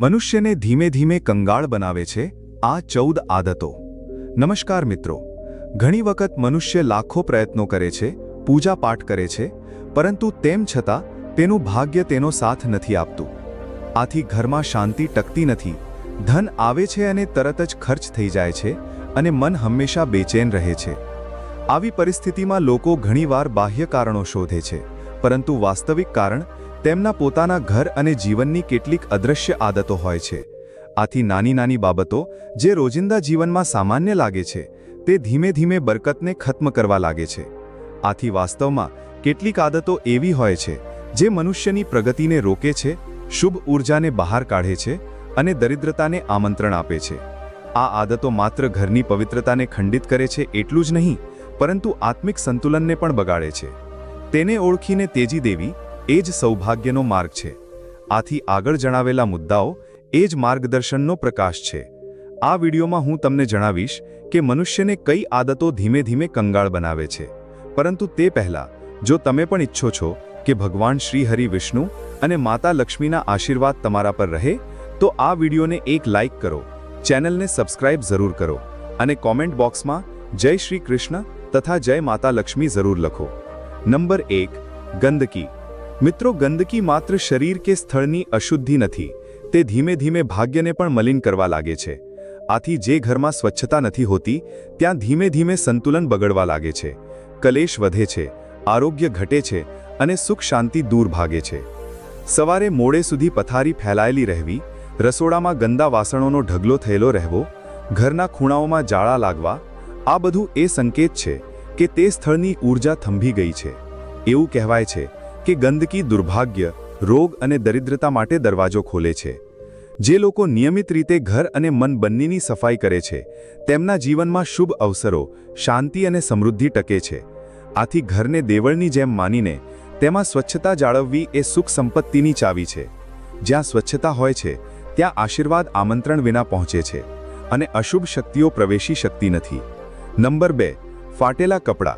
મનુષ્યને ધીમે ધીમે કંગાળ બનાવે છે, આ ચૌદ આદતો. નમસ્કાર મિત્રો. ઘણી વખત મનુષ્ય લાખો પ્રયત્નો કરે છે, પૂજા પાઠ કરે છે, પરંતુ તેમ છતાં, તેનું ભાગ્ય તેનો સાથ નથી આપતું. આથી ઘરમાં શાંતિ ટકતી નથી. ધન આવે છે અને તરત જ ખર્ચ થઈ જાય છે અને મન હંમેશા બેચેન રહે છે. આવી પરિસ્થિતિમાં લોકો ઘણીવાર બાહ્ય કારણો શોધે છે, પરંતુ વાસ્તવિક કારણ તેમના પોતાના ઘર અને જીવનની કેટલીક અદૃશ્ય આદતો હોય છે. આથી નાની નાની બાબતો, જે રોજિંદા જીવનમાં સામાન્ય લાગે છે, તે ધીમે ધીમે બરકતને ખત્મ કરવા લાગે છે. આથી વાસ્તવમાં, કેટલીક આદતો એવી હોય છે, જે મનુષ્યની પ્રગતિને રોકે છે, શુભ ઊર્જાને બહાર કાઢે છે અને દરિદ્રતાને આમંત્રણ આપે છે. આ આદતો માત્ર ઘરની પવિત્રતાને ખંડિત કરે છે એટલું જ નહીં, પરંતુ આત્મિક સંતુલનને પણ બગાડે છે. તેને ઓળખીને તેજી દેવી એ જ સૌભાગ્યનો માર્ગ છે. આથી આગળ જણાવેલા મુદ્દાઓ એ જ માર્ગદર્શનનો પ્રકાશ છે. આ વિડીયોમાં હું તમને જણાવીશ કે મનુષ્યને કઈ આદતો ધીમે ધીમે કંગાળ બનાવે છે. પરંતુ તે પહેલાં, જો તમે પણ ઈચ્છો છો કે ભગવાન શ્રી હરિ વિષ્ણુ અને માતા લક્ષ્મીના આશીર્વાદ તમારા પર રહે, તો આ વિડીયોને એક લાઇક કરો, ચેનલને સબસ્ક્રાઇબ જરૂર કરો અને કોમેન્ટ બોક્સમાં જય શ્રી કૃષ્ણ તથા જય માતા લક્ષ્મી જરૂર લખો. નંબર એક, ગંદકી. મિત્રો, ગંદકી માત્ર શરીર કે સ્થળની અશુદ્ધિ નથી, તે ધીમે ધીમે ભાગ્યને પણ મલિન કરવા લાગે છે. આથી જે ઘરમાં સ્વચ્છતા નથી હોતી, ત્યાં ધીમે ધીમે સંતુલન બગડવા લાગે છે. કલેશ વધે છે, આરોગ્ય ઘટે છે અને સુખ શાંતિ દૂર ભાગે છે. સવારે મોડે સુધી પથારી ફેલાયેલી રહેવી, રસોડામાં ગંદા વાસણોનો ઢગલો થયેલો રહેવો, ઘરના ખૂણાઓમાં જાળા લાગવા, આ બધું એ સંકેત છે કે તે સ્થળની ઊર્જા થંભી ગઈ છે. એવું કહેવાય છે કે ગંદકી દુર્ભાગ્ય, રોગ અને દરિદ્રતા માટે દરવાજો ખોલે છે. જે લોકો નિયમિત રીતે ઘર અને મન બંનેની સફાઈ કરે છે, તેમના જીવનમાં શુભ અવસરો, શાંતિ અને સમૃદ્ધિ ટકે છે. આથી ઘરને દેવળની જેમ માનીને, તેમાં સ્વચ્છતા જાળવવી એ સુખ સંપત્તિની ચાવી છે. જ્યાં સ્વચ્છતા હોય છે, ત્યાં આશીર્વાદ આમંત્રણ વિના પહોંચે છે અને અશુભ શક્તિઓ પ્રવેશી શકતી નથી. નંબર બે, ફાટેલા કપડાં.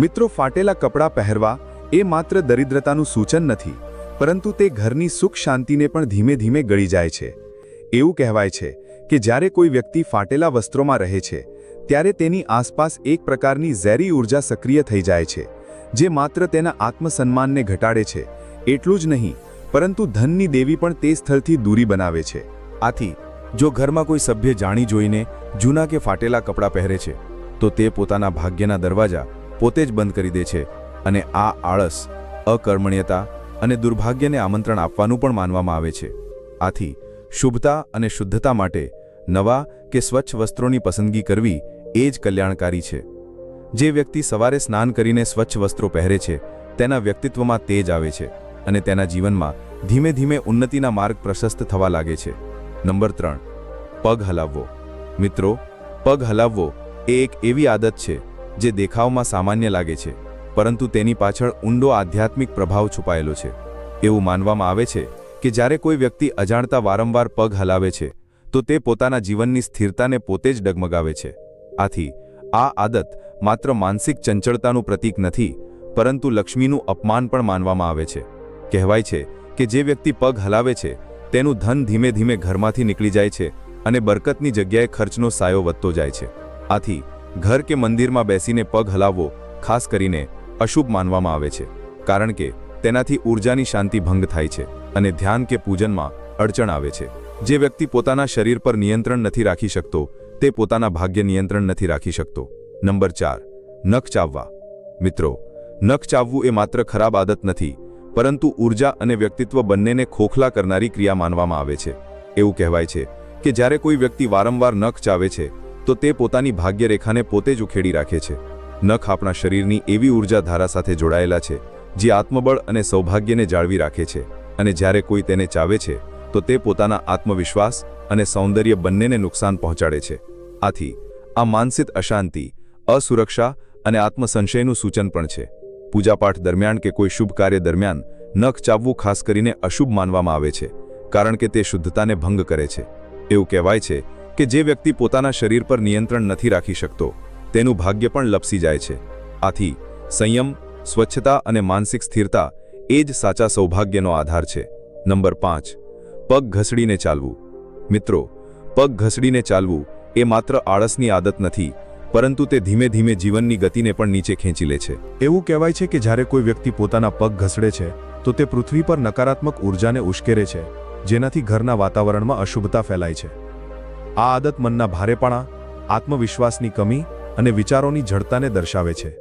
મિત્રો, ફાટેલા કપડાં પહેરવા એ માત્ર દરિદ્રતાનું સૂચન નથી, પરંતુ તે ઘરની સુખ શાંતિને પણ ધીમે ધીમે ગળી જાય છે. એવું કહેવાય છે કે જ્યારે કોઈ વ્યક્તિ ફાટેલા વસ્ત્રોમાં રહે છે, ત્યારે તેની આસપાસ એક પ્રકારની ઝેરી ઊર્જા સક્રિય થઈ જાય છે, જે માત્ર તેના આત્મસન્માનને ઘટાડે છે, એટલું જ નહીં, પરંતુ ધનની દેવી પણ તે સ્થળથી દૂરી બનાવે છે. આથી, જો ઘરમાં કોઈ સભ્ય જાણી જોઈને જૂના કે ફાટેલા કપડાં પહેરે છે, તો તે પોતાના ભાગ્યના દરવાજા પોતે જ બંધ કરી દે છે અને આ આળસ, અકર્મણ્યતા અને દુર્ભાગ્યને આમંત્રણ આપવાનું પણ માનવામાં આવે છે. આથી, શુભતા અને શુદ્ધતા માટે નવા કે સ્વચ્છ વસ્ત્રોની પસંદગી કરવી એ જ કલ્યાણકારી છે. જે વ્યક્તિ સવારે સ્નાન કરીને સ્વચ્છ વસ્ત્રો પહેરે છે, તેના વ્યક્તિત્વમાં તેજ આવે છે અને તેના જીવનમાં ધીમે ધીમે ઉન્નતિના માર્ગ પ્રશસ્ત થવા લાગે છે. નંબર ત્રણ, પગ હલાવવો. મિત્રો, પગ હલાવવો એ એક એવી આદત છે જે દેખાવમાં સામાન્ય લાગે છે. પરંતુ તેની પાછળ ઊંડો આધ્યાત્મિક પ્રભાવ છુપાયેલો છે. એવું માનવામાં આવે છે કે જ્યારે કોઈ વ્યક્તિ અજાણતા વારંવાર પગ હલાવે છે, તો તે પોતાના જીવનની સ્થિરતાને પોતે જ ડગમગાવે છે. આથી, આ આદત માત્ર માનસિક ચંચળતાનું પ્રતીક નથી, પરંતુ લક્ષ્મીનું અપમાન પણ માનવામાં આવે છે. કહેવાય છે કે જે વ્યક્તિ પગ હલાવે છે, તેનું ધન ધીમે ધીમે ઘરમાંથી નીકળી જાય છે અને બરકતની જગ્યાએ ખર્ચનો સાયો વધતો જાય છે. આથી, ઘર કે મંદિરમાં બેસીને પગ હલાવવો, ખાસ કરીને અશુભ માનવામાં આવે છે, કારણ કે તેનાથી ઊર્જાની શાંતિ ભંગ થાય છે અને ધ્યાન કે પૂજનમાં અડચણ આવે છે. જે વ્યક્તિ પોતાના શરીર પર નિયંત્રણ નથી રાખી શકતો, તે પોતાના ભાગ્ય નિયંત્રણ નથી રાખી શકતો. નંબર ચાર, નખ ચાવવા. મિત્રો, નખ ચાવવું એ માત્ર ખરાબ આદત નથી, પરંતુ ઊર્જા અને વ્યક્તિત્વ બંનેને ખોખલા કરનારી ક્રિયા માનવામાં આવે છે. એવું કહેવાય છે કે જ્યારે કોઈ વ્યક્તિ વારંવાર નખ ચાવે છે, તો તે પોતાની ભાગ્યરેખાને પોતે જ ઉખેડી રાખે છે. નખ આપણા શરીરની એવી ઊર્જા ધારા સાથે જોડાયેલા છે, જે આત્મબળ અને સૌભાગ્યને જાળવી રાખે છે અને જ્યારે કોઈ તેને ચાવે છે, તો તે પોતાના આત્મવિશ્વાસ અને સૌંદર્ય બંનેને નુકસાન પહોંચાડે છે. આથી, આ માનસિક અશાંતિ, અસુરક્ષા અને આત્મસંશયનું સૂચન પણ છે. પૂજાપાઠ દરમિયાન કે કોઈ શુભ કાર્ય દરમિયાન, નખ ચાવવું ખાસ કરીને અશુભ માનવામાં આવે છે, કારણ કે તે શુદ્ધતાને ભંગ કરે છે. એવું કહેવાય છે કે જે વ્યક્તિ પોતાના શરીર પર નિયંત્રણ નથી રાખી શકતો તેનું ભાગ્ય પણ લપસી જાય છે. આથી, સંયમ, સ્વચ્છતા અને માનસિક સ્થિરતા એ જ સાચા સૌભાગ્યનો આધાર છે. નંબર પાંચ, પગ ઘસડીને ચાલવું. મિત્રો, પગ ઘસડીને ચાલવું એ માત્ર આળસની આદત નથી, પરંતુ તે ધીમે ધીમે જીવનની ગતિને પણ નીચે ખેંચી લે છે. એવું કહેવાય છે કે જ્યારે કોઈ વ્યક્તિ પોતાના પગ ઘસડે છે, તો તે પૃથ્વી પર નકારાત્મક ઉર્જાને ઉશ્કેરે છે, જેનાથી ઘરના વાતાવરણમાં અશુભતા ફેલાય છે. આ આદત મનના ભારેપણા, આત્મવિશ્વાસની કમી અને વિચારોની જડતાને દર્શાવે છે.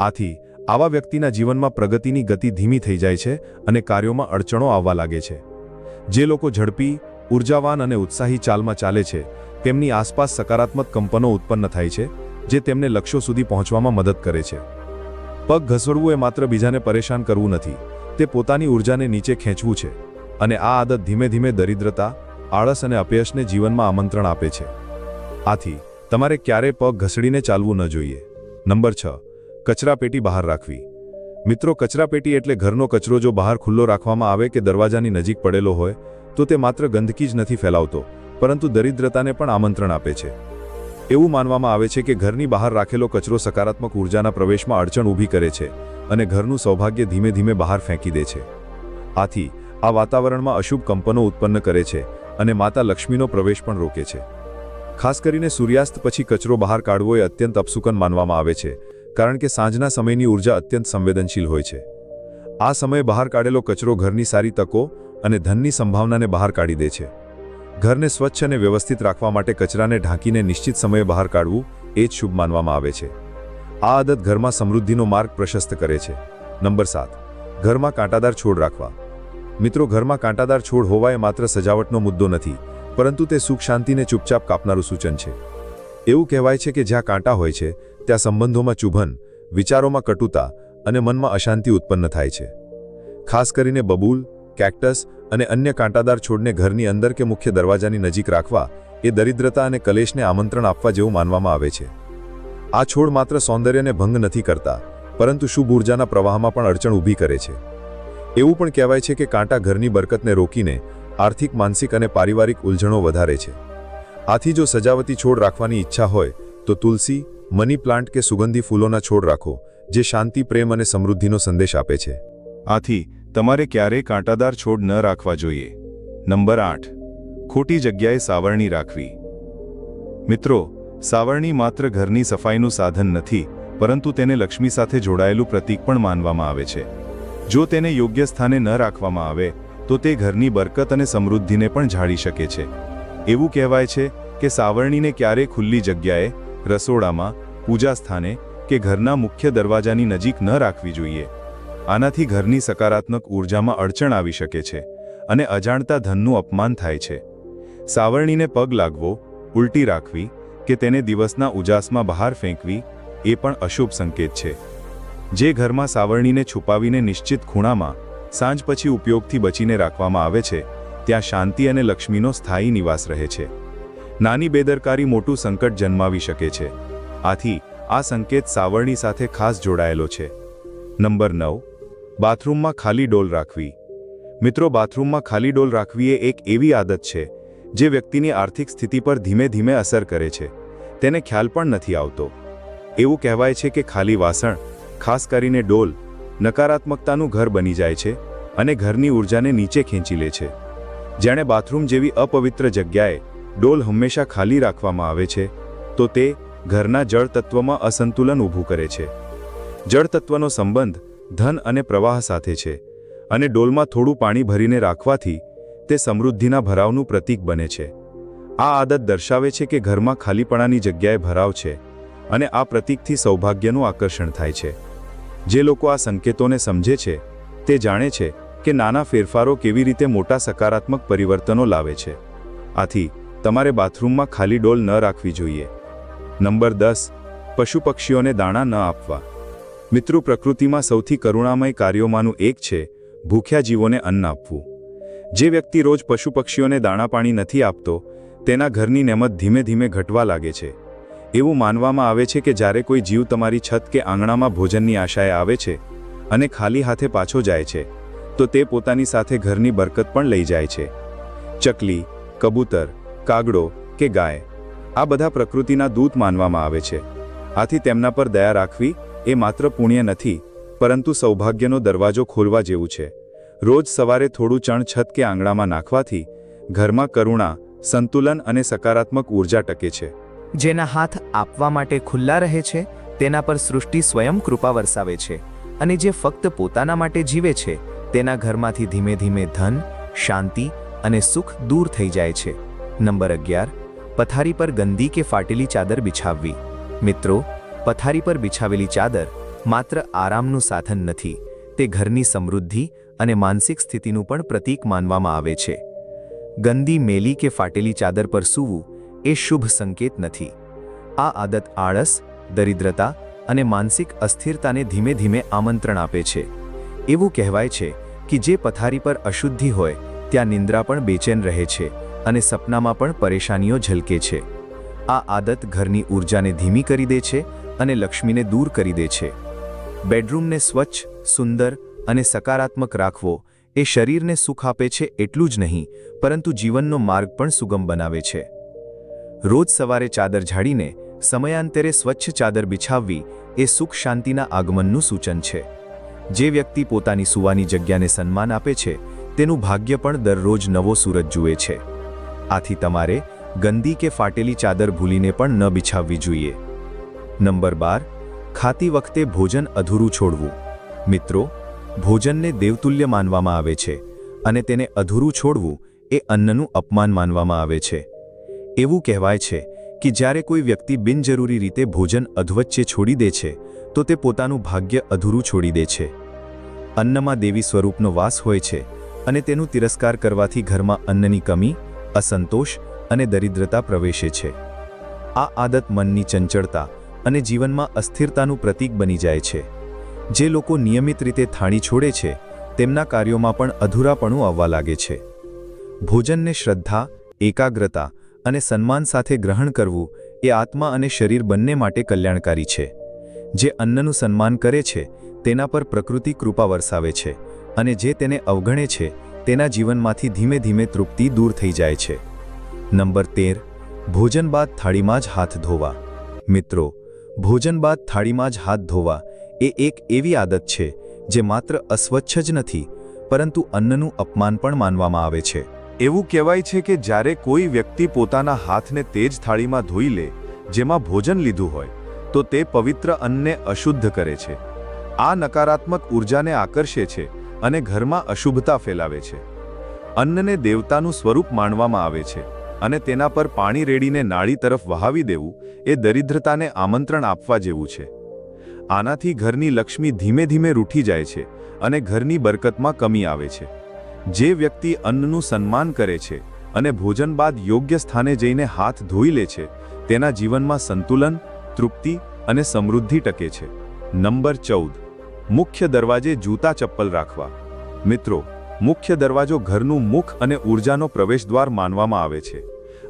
આથી, આવા વ્યક્તિના જીવનમાં પ્રગતિની ગતિ ધીમી થઈ જાય છે અને કાર્યોમાં અડચણો આવવા લાગે છે. જે લોકો ઝડપી, ઉર્જાવાન અને ઉત્સાહી ચાલમાં ચાલે છે, તેમની આસપાસ સકારાત્મક કંપનો ઉત્પન્ન થાય છે, જે તેમને લક્ષ્યો સુધી પહોંચવામાં મદદ કરે છે. પગ ઘસડવું એ માત્ર બીજાને પરેશાન કરવું નથી, તે પોતાની ઉર્જાને નીચે ખેંચવું છે અને આ આદત ધીમે ધીમે દરિદ્રતા, આળસ અને અપયશને જીવનમાં આમંત્રણ આપે છે. આથી તમારે ક્યારેય પગ ઘસડીને ચાલવું ન જોઈએ. નંબર છ કચરાપેટી બહાર રાખવી. મિત્રો કચરાપેટી એટલે ઘરનો કચરો જો બહાર ખુલ્લો રાખવામાં આવે કે દરવાજાની નજીક પડેલો હોય, તો તે માત્ર ગંદકી જ નથી ફેલાવતો, પરંતુ દરિદ્રતાને પણ આમંત્રણ આપે છે. એવું માનવામાં આવે છે કે ઘરની બહાર રાખેલો કચરો સકારાત્મક ઉર્જાના પ્રવેશમાં અડચણ ઊભી કરે છે અને ઘરનું સૌભાગ્ય ધીમે ધીમે બહાર ફેંકી દે છે. આથી, આ વાતાવરણમાં અશુભ કંપનો ઉત્પન્ન કરે છે અને માતા લક્ષ્મીનો પ્રવેશ પણ રોકે છે. ખાસ કરીને સૂર્યાસ્ત પછી કચરો બહાર કાઢવો એ અત્યંત અપસુકન માનવામાં આવે છે, કારણ કે સાંજના સમયની ઊર્જા અત્યંત સંવેદનશીલ હોય છે. આ સમયે બહાર કાઢેલો કચરો ઘરની સારી તકો અને ધનની સંભાવનાને બહાર કાઢી દે છે. ઘરને સ્વચ્છ અને વ્યવસ્થિત રાખવા માટે કચરાને ઢાંકીને નિશ્ચિત સમયે બહાર કાઢવું એ જ શુભ માનવામાં આવે છે. આ આદત ઘરમાં સમૃદ્ધિનો માર્ગ પ્રશસ્ત કરે છે. નંબર સાત, ઘરમાં કાંટાદાર છોડ રાખવા. મિત્રો, ઘરમાં કાંટાદાર છોડ હોવા એ માત્ર સજાવટનો મુદ્દો નથી પરંતુ તે સુખ શાંતિને ચૂપચાપ કાપનારું સૂચન છે. એવું કહેવાય છે કે જ્યાં કાંટા હોય છે, ત્યાં સંબંધોમાં ચુભન, વિચારોમાં કટુતા અને મનમાં અશાંતિ ઉત્પન્ન થાય છે. ખાસ કરીને બબૂલ, કેક્ટસ અને અન્ય કાંટાદાર છોડને ઘરની અંદર કે મુખ્ય દરવાજાની નજીક રાખવા એ દરિદ્રતા અને કલેશને આમંત્રણ આપવા જેવું માનવામાં આવે છે. આ છોડ માત્ર સૌંદર્યને ભંગ નથી કરતા, પરંતુ શુભ ઉર્જાના પ્રવાહમાં પણ અડચણ ઊભી કરે છે. એવું પણ કહેવાય છે કે કાંટા ઘરની બરકતને રોકીને આર્થિક, માનસિક અને પારિવારિક ઉલઝણો વધારે છે. આથી જો સજાવતી છોડ રાખવાની ઈચ્છા હોય, તો તુલસી, મની પ્લાન્ટ કે સુગંધી ફૂલોના છોડ રાખો, જે શાંતિ, પ્રેમ અને સમૃદ્ધિનો સંદેશ આપે છે. આથી, તમારે ક્યારેય કાંટાદાર છોડ ન રાખવા જોઈએ. નંબર આઠ. ખોટી જગ્યાએ સાવરણી રાખવી. મિત્રો, સાવરણી માત્ર ઘરની સફાઈનું સાધન નથી, પરંતુ તેને લક્ષ્મી સાથે જોડાયેલું પ્રતીક પણ માનવામાં આવે છે. જો તેને યોગ્ય સ્થાને ન રાખવામાં આવે તો તે ઘરની બરકત અને સમૃદ્ધિને પણ જાળી શકે છે. એવું કહેવાય છે કે સાવરણીને ક્યારે ખુલ્લી જગ્યાએ, રસોડામાં, પૂજા સ્થાને કે ઘરના મુખ્ય દરવાજાની નજીક ન રાખવી જોઈએ. આનાથી ઘરની સકારાત્મક ઊર્જામાં અડચણ આવી શકે છે અને અજાણતા ધનનું અપમાન થાય છે. સાવરણીને પગ લાગવો, ઉલટી રાખવી કે તેને દિવસના ઉજાસમાં બહાર ફેંકવી, એ પણ અશુભ સંકેત છે. જે ઘરમાં સાવરણીને છુપાવીને નિશ્ચિત ખૂણામાં સાંજ પછી ઉપયોગથી બચીને રાખવામાં આવે છે, ત્યાં શાંતિ અને લક્ષ્મીનો સ્થાયી નિવાસ રહે છે. નાની બેદરકારી મોટું સંકટ જન્માવી શકે છે. આથી, આ સંકેત સાવરણી સાથે ખાસ જોડાયેલો છે. નંબર નવ. બાથરૂમમાં ખાલી ડોલ રાખવી. મિત્રો, બાથરૂમમાં ખાલી ડોલ રાખવી એ એક એવી આદત છે, જે વ્યક્તિની આર્થિક સ્થિતિ પર ધીમે ધીમે અસર કરે છે. તેને ખ્યાલ પણ નથી આવતો. એવું કહેવાય છે કે ખાલી વાસણ, ખાસ કરીને ડોલ નકારાત્મકતાનું ઘર બની જાય છે અને ઘરની ઉર્જાને નીચે ખેંચી લે છે. જેણે બાથરૂમ જેવી અપવિત્ર જગ્યાએ ડોલ હંમેશા ખાલી રાખવામાં આવે છે, તો તે ઘરના જળ તત્વમાં અસંતુલન ઊભું કરે છે. જળ તત્વનો સંબંધ ધન અને પ્રવાહ સાથે છે અને ડોલમાં થોડું પાણી ભરીને રાખવાથી તે સમૃદ્ધિના ભરાવનું પ્રતીક બને છે. આ આદત દર્શાવે છે કે ઘરમાં ખાલીપણાની જગ્યાએ ભરાવ છે અને આ પ્રતીકથી સૌભાગ્યનું આકર્ષણ થાય છે. જે લોકો આ સંકેતોને સમજે છે, તે જાણે છે કે નાના ફેરફારો કેવી રીતે મોટા સકારાત્મક પરિવર્તનો લાવે છે. આથી, તમારે બાથરૂમમાં ખાલી ડોલ ન રાખવી જોઈએ. નંબર દસ પશુ પક્ષીઓને દાણા ન આપવા. મિત્રો, પ્રકૃતિમાં સૌથી કરુણામય કાર્યોમાંનું એક છે, ભૂખ્યા જીવોને અન્ન આપવું. જે વ્યક્તિ રોજ પશુ પક્ષીઓને દાણા પાણી નથી આપતો, તેના ઘરની નેમત ધીમે ધીમે ઘટવા લાગે છે. એવું માનવામાં આવે છે કે જ્યારે કોઈ જીવ તમારી છત કે આંગણામાં ભોજનની આશાએ આવે છે અને ખાલી હાથે પાછો જાય છે, તો તે પોતાની સાથે ઘરની બરકત પણ લઈ જાય છે. ચકલી, કબૂતર, કાગડો કે ગાય, આ બધા પ્રકૃતિના દૂત માનવામાં આવે છે. આથી તેમના પર દયા રાખવી એ માત્ર પુણ્ય નથી, પરંતુ સૌભાગ્યનો દરવાજો ખોલવા જેવું છે. રોજ સવારે થોડું ચણ છત કે આંગણામાં નાખવાથી ઘરમાં કરુણા, સંતુલન અને સકારાત્મક ઊર્જા ટકે છે. જેના હાથ આપવા માટે ખુલ્લા રહે છે, તેના પર સૃષ્ટિ સ્વયં કૃપા વરસાવે છે અને જે ફક્ત પોતાના માટે જીવે છે, તેના ઘરમાંથી ધીમે ધીમે ધન, શાંતિ અને સુખ દૂર થઈ જાય છે. નંબર અગિયાર. પથારી પર ગંદી કે ફાટેલી ચાદર બિછાવવી. મિત્રો, પથારી પર બિછાવેલી ચાદર માત્ર આરામનું સાધન નથી, તે ઘરની સમૃદ્ધિ અને માનસિક સ્થિતિનું પણ પ્રતીક માનવામાં આવે છે. ગંદી મેલી કે ફાટેલી ચાદર પર સૂવું એ શુભ સંકેત નથી. આ આદત આળસ, દરિદ્રતા અને માનસિક અસ્થિરતાને ધીમે ધીમે આમંત્રણ આપે છે. એવું કહેવાય છે કે જે પથારી પર અશુદ્ધિ હોય, ત્યાં નિંદ્રા પણ બેચેન રહે છે અને સપનામાં પણ પરેશાનીઓ ઝલકે છે. આ આદત ઘરની ઊર્જાને ધીમી કરી દે છે અને લક્ષ્મીને દૂર કરી દે છે. બેડરૂમને સ્વચ્છ, સુંદર અને સકારાત્મક રાખવો એ શરીરને સુખ આપે છે એટલું જ નહીં, પરંતુ જીવનનો માર્ગ પણ સુગમ બનાવે છે. રોજ સવારે ચાદર ઝાડીને સમયાંતરે સ્વચ્છ ચાદર બિછાવવી એ સુખ શાંતિના આગમનનું સૂચન છે. જે વ્યક્તિ પોતાની સુવાની જગ્યાને સન્માન આપે છે, તેનું ભાગ્ય પણ દરરોજ નવો સૂરજ જુએ છે. આથી તમારે ગંદી કે ફાટેલી ચાદર ભૂલીને પણ ન બિછાવવી જોઈએ. નંબર બાર, ખાતી વખતે ભોજન અધૂરું છોડવું. મિત્રો, ભોજનને દેવતુલ્ય માનવામાં આવે છે અને તેને અધૂરું છોડવું એ અન્નનું અપમાન માનવામાં આવે છે. એવું કહેવાય છે કે જ્યારે કોઈ વ્યક્તિ બિનજરૂરી રીતે ભોજન અધવચ્ચે છોડી દે છે, તો તે પોતાનું ભાગ્ય અધૂરું છોડી દે છે. અન્નમાં દેવી સ્વરૂપનો વાસ હોય છે અને તેનું તિરસ્કાર કરવાથી ઘરમાં અન્નની કમી, અસંતોષ અને દરિદ્રતા પ્રવેશે છે. આ આદત મનની ચંચળતા અને જીવનમાં અસ્થિરતાનું પ્રતીક બની જાય છે. જે લોકો નિયમિત રીતે થાળી છોડે છે, તેમના કાર્યોમાં પણ અધૂરાપણું આવવા લાગે છે. ભોજનને શ્રદ્ધા, એકાગ્રતા અને સન્માન સાથે ગ્રહણ કરવું એ આત્મા અને શરીર બંને માટે કલ્યાણકારી છે. જે અન્નનું સન્માન કરે છે, તેના પર પ્રકૃતિ કૃપા વરસાવે છે અને જે તેને અવગણે છે, તેના જીવનમાંથી ધીમે ધીમે તૃપ્તિ દૂર થઈ જાય છે. નંબર તેર, ભોજન બાદ થાળીમાં જ હાથ ધોવા. મિત્રો, ભોજન બાદ થાળીમાં જ હાથ ધોવા એ એક એવી આદત છે, જે માત્ર અસ્વચ્છ જ નથી, પરંતુ અન્નનું અપમાન પણ માનવામાં આવે છે. એવું કહેવાય છે કે જ્યારે કોઈ વ્યક્તિ પોતાના હાથને તેજ થાળીમાં ધોઈ લે, જેમાં ભોજન લીધું હોય, તો તે પવિત્ર અન્નને અશુદ્ધ કરે છે. આ નકારાત્મક ઊર્જાને આકર્ષે છે અને ઘરમાં અશુભતા ફેલાવે છે. અન્નને દેવતાનું સ્વરૂપ માનવામાં આવે છે અને તેના પર પાણી રેડીને નાળી તરફ વહાવી દેવું એ દરિદ્રતાને આમંત્રણ આપવા જેવું છે. આનાથી ઘરની લક્ષ્મી ધીમે ધીમે રૂઠી જાય છે અને ઘરની બરકતમાં કમી આવે છે. જે વ્યક્તિ અન્નનું સન્માન કરે છે અને ભોજન બાદ યોગ્ય સ્થાને જઈને હાથ ધોઈ લે છે, તેના જીવનમાં સંતુલન, તૃપ્તિ અને સમૃદ્ધિ ટકે છે. નંબર ચૌદ. મુખ્ય દરવાજે જૂતા ચપ્પલ રાખવા. મિત્રો, મુખ્ય દરવાજો ઘરનું મુખ અને ઊર્જાનો પ્રવેશદ્વાર માનવામાં આવે છે.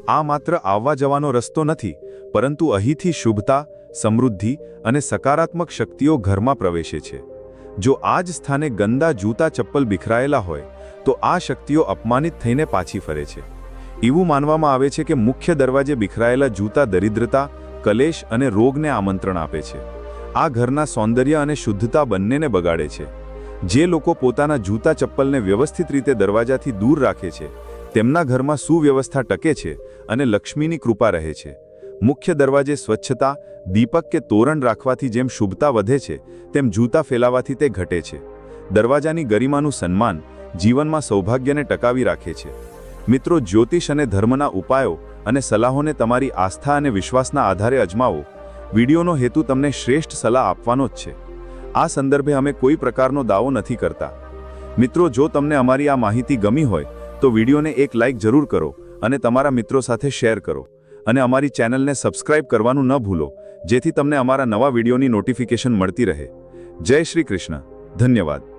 આ માત્ર આવવા જવાનો રસ્તો નથી, પરંતુ અહીંથી શુભતા, સમૃદ્ધિ અને સકારાત્મક શક્તિઓ ઘરમાં પ્રવેશે છે. જો આ જ સ્થાને ગંદા જૂતા ચપ્પલ બિખરાયેલા હોય તો આ શક્તિઓ અપમાનિત થઈને પાછી ફરે છે. એવું માનવામાં આવે છે કે મુખ્ય દરવાજે બિખરાયેલા જૂતા દરિદ્રતા, કલેશ અને રોગને આમંત્રણ આપે છે. આ ઘરના સૌંદર્ય અને શુદ્ધતા બંનેને બગાડે છે. જે લોકો પોતાના જૂતા ચપ્પલને વ્યવસ્થિત રીતે દરવાજાથી દૂર રાખે છે, તેમના ઘરમાં સુવ્યવસ્થા ટકે છે અને લક્ષ્મીની કૃપા રહે છે. મુખ્ય દરવાજે સ્વચ્છતા, દીપક કે તોરણ રાખવાથી જેમ શુભતા વધે છે, તેમ જૂતા ફેલાવાથી તે ઘટે છે. દરવાજાની ગરિમાનું સન્માન જીવનમાં સૌભાગ્યને ટકાવી રાખે છે. મિત્રો, જ્યોતિષ અને ધર્મના ઉપાયો અને સલાહોને તમારી આસ્થા અને વિશ્વાસના આધારે અજમાવો. વિડીયોનો હેતુ તમને શ્રેષ્ઠ સલાહ આપવાનો જ છે. આ સંદર્ભે અમે કોઈ પ્રકારનો દાવો નથી કરતા. મિત્રો, જો તમને અમારી આ માહિતી ગમી હોય, તો વિડીયોને એક લાઇક જરૂર કરો અને તમારા મિત્રો સાથે શેર કરો. અને અમારી ચેનલને સબસ્ક્રાઇબ કરવાનું ન ભૂલો, જેથી તમને અમારા નવા વિડીયોની નોટિફિકેશન મળતી રહે. જય શ્રી કૃષ્ણ. ધન્યવાદ.